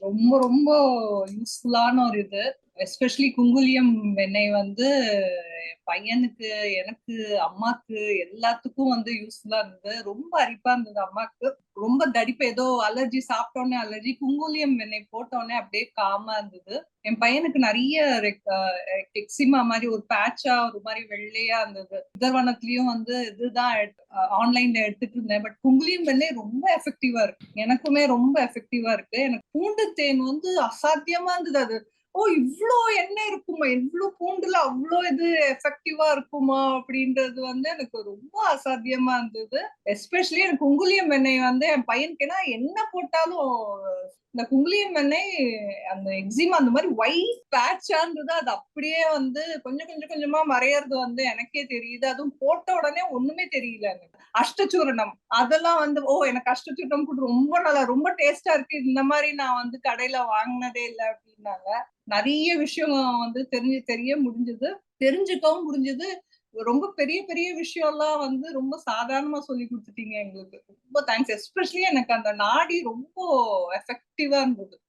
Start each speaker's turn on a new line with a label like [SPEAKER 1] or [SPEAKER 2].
[SPEAKER 1] ரொம்ப ரொம்ப யூஸ்ஃபுல்லான ஒரு இது. எஸ்பெஷலி குங்குலியம் வெண்ணெய் வந்து என் பையனுக்கு எனக்கு அம்மாக்கு எல்லாத்துக்கும் வந்து யூஸ்ஃபுல்லா இருந்தது. ரொம்ப அரிப்பா இருந்தது அம்மாக்கு. ரொம்ப தடிப்பு ஏதோ அலர்ஜி சாப்பிட்டோன்னே அலர்ஜி குங்குலியம் வெண்ணெய் போட்டோன்னே அப்படியே காமா இருந்தது. என் பையனுக்கு நிறைய எக்ஸிமா மாதிரி ஒரு பேட்சா ஒரு மாதிரி வெள்ளையா இருந்தது. இதர்வனத்திலயும் வந்து இதுதான் ஆன்லைன்ல எடுத்துட்டு இருந்தேன். பட் குங்குலியம் வெண்ணெய் ரொம்ப எஃபெக்டிவா இருக்கு. எனக்குமே ரொம்ப எஃபெக்டிவா இருக்கு. எனக்கு பூண்டு தேன் வந்து அசாத்தியமா இருந்தது அது. ஓ இவ்ளோ எண்ணெய் இருக்குமா? இவ்ளோ பூண்டுல அவ்வளோ இது எஃபெக்டிவா இருக்குமா? அப்படின்றது வந்து எனக்கு ரொம்ப அசாத்தியமா இருந்தது. எஸ்பெஷலி எனக்கு குங்குலியம் எண்ணெய் வந்து என் பையனுக்கு. ஏன்னா என்ன போட்டாலும் இந்த குங்குலியம் எண்ணெய் அந்த எக்ஸிமா அந்த மாதிரி ஒயிட் பேட்சான்றது அது அப்படியே வந்து கொஞ்சம் கொஞ்சம் கொஞ்சமா மறையறது வந்து எனக்கே தெரியுது. அதுவும் போட்ட உடனே ஒண்ணுமே தெரியல அஷ்டச்சூரணம் அதெல்லாம் வந்து ஓ எனக்கு அஷ்டச்சூரணம் கூட ரொம்ப நல்லா ரொம்ப டேஸ்டா இருக்கு. இந்த மாதிரி நான் வந்து கடையில வாங்கினதே இல்லை அப்படின்னாங்க. நிறைய விஷயம் வந்து தெரிஞ்சு தெரிய முடிஞ்சது. தெரிஞ்சுக்கவும் முடிஞ்சது. ரொம்ப பெரிய பெரிய விஷயம் எல்லாம் வந்து ரொம்ப சாதாரணமா சொல்லி கொடுத்துட்டீங்க எங்களுக்கு. ரொம்ப தேங்க்ஸ் எஸ்பெஷலி எனக்கு அந்த நாடி ரொம்ப எஃபெக்டிவா இருந்தது.